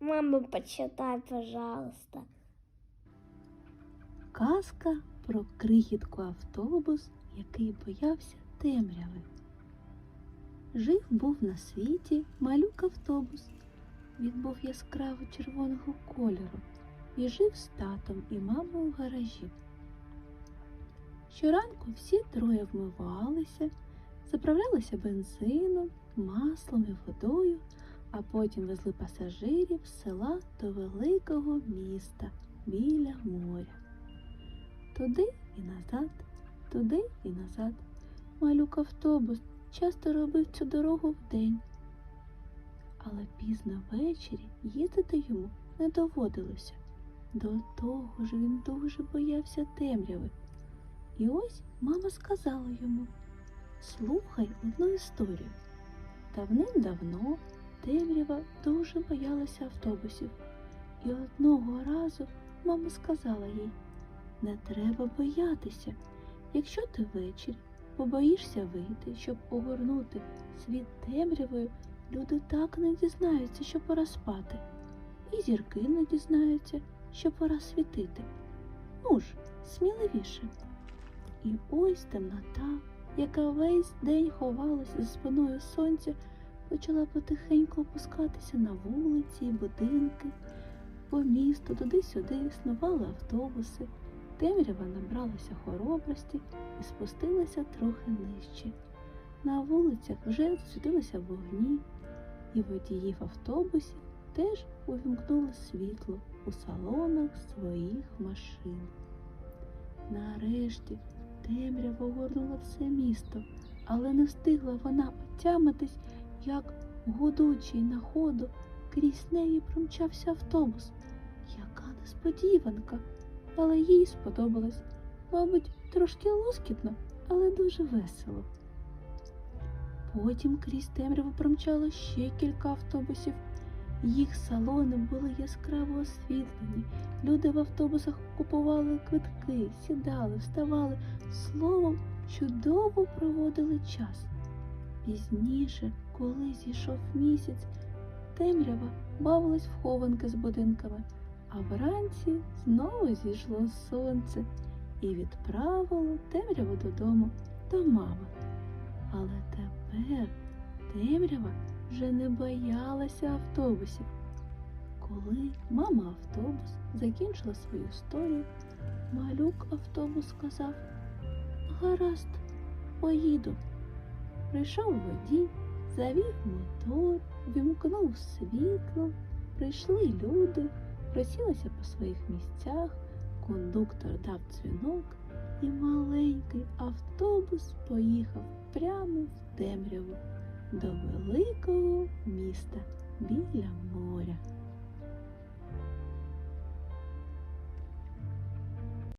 Мама, почитай, пожалуйста. Казка про крихітку автобус, який боявся темряви. Жив був на світі малюк автобус. Він був яскраво червоного кольору і жив з татом і мамою в гаражі. Щоранку всі троє вмивалися, заправлялися бензином, маслом і водою, а потім везли пасажирів з села до великого міста біля моря. Туди і назад, туди і назад. Малюк автобус часто робив цю дорогу вдень. Але пізно ввечері їздити йому не доводилося. До того ж він дуже боявся темряви. І ось мама сказала йому слухай одну історію. Давним-давно темрява дуже боялася автобусів. І одного разу мама сказала їй не треба боятися. Якщо ти ввечері побоїшся вийти, щоб огорнути світ темрявою, люди так не дізнаються, що пора спати, і зірки не дізнаються, що пора світити. Ну ж, сміливіше. І ось темнота, яка весь день ховалася за спиною сонця, почала потихеньку опускатися на вулиці і будинки. По місту туди-сюди снували автобуси. Темрява набралася хоробрості і спустилася трохи нижче. На вулицях вже засвітилися вогні, і водіїв автобусів теж увімкнули світло у салонах своїх машин. Нарешті темрява огорнула все місто, але не встигла вона отямитись, як гудучий на ходу крізь неї промчався автобус. Яка несподіванка! але їй сподобалось. Мабуть, трошки лоскітно, але дуже весело. Потім крізь темряву промчало ще кілька автобусів. Їх салони були яскраво освітлені. Люди в автобусах купували квитки, сідали, вставали, словом, чудово проводили час. Пізніше, коли зійшов місяць, темрява бавилась в хованки з будинками а вранці знову зійшло сонце і відправило темряву додому до мами. Але тепер темрява вже не боялася автобусів. Коли мама автобус закінчила свою історію, малюк автобус сказав Гаразд, поїду. Прийшов водій, завів мотор, вімкнув світло, прийшли люди розсілися по своїх місцях, кондуктор дав дзвінок, і маленький автобус поїхав прямо в темряву до великого міста біля моря.